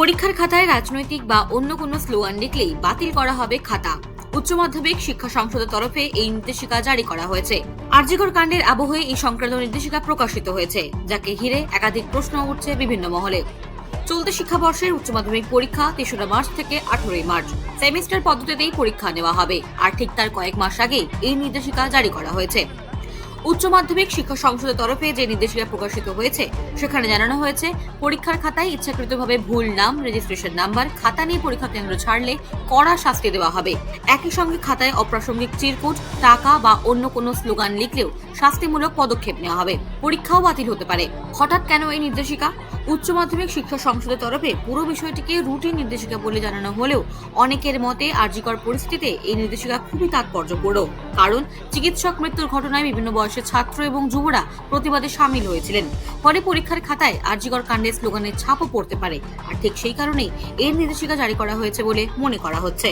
পরীক্ষার খাতায় রাজনৈতিক বা অন্য কোনো স্লোগান লিখলেই বাতিল করা হবে খাতা। উচ্চ মাধ্যমিক শিক্ষা সংসদের তরফে এই নির্দেশিকা জারি করা হয়েছে। আরজিকর কাণ্ডের আবহে এই সংক্রান্ত নির্দেশিকা প্রকাশিত হয়েছে, যাকে ঘিরে একাধিক প্রশ্ন উঠছে বিভিন্ন মহলে। চলতি শিক্ষাবর্ষের উচ্চ মাধ্যমিক পরীক্ষা তেসরা মার্চ থেকে আঠারোই মার্চ। সেমিস্টার পদ্ধতিতেই পরীক্ষা নেওয়া হবে, আর ঠিক তার কয়েক মাস আগেই এই নির্দেশিকা জারি করা হয়েছে। উচ্চ মাধ্যমিক শিক্ষা সংসদের তরফে যে নির্দেশিকা প্রকাশিত হয়েছে, সেখানে জানানো হয়েছে, পরীক্ষার খাতায় ইচ্ছাকৃতভাবে ভুল নাম, রেজিস্ট্রেশন নাম্বার, খাতা নিয়ে পরীক্ষা কেন্দ্র ছাড়লে কড়া শাস্তি দেওয়া হবে। একই সঙ্গে খাতায় অপ্রাসঙ্গিক চিরকুট, টাকা বা অন্য কোনো স্লোগান লিখলেও শাস্তিমূলক পদক্ষেপ নেওয়া হবে। পরীক্ষাও বাতিল হতে পারে। হঠাৎ কেন এই নির্দেশিকা? উচ্চ মাধ্যমিক শিক্ষা সংসদের তরফে পুরো বিষয়টিকে রুটিন নির্দেশিকা বলে জানানো হলেও অনেকের মতে আর্যিকর পরিস্থিতিতে এই নির্দেশিকা খুবই তাৎপর্যপূর্ণ। কারণ চিকিৎসক মৃত্যুর ঘটনায় বিভিন্ন বয়সের ছাত্র এবং যুবরা প্রতিবাদে সামিল হয়েছিলেন। ফলে পরীক্ষার খাতায় আর্যিকর কাণ্ডের স্লোগানের ছাপও পড়তে পারে। আর ঠিক সেই কারণেই এর নির্দেশিকা জারি করা হয়েছে বলে মনে করা হচ্ছে।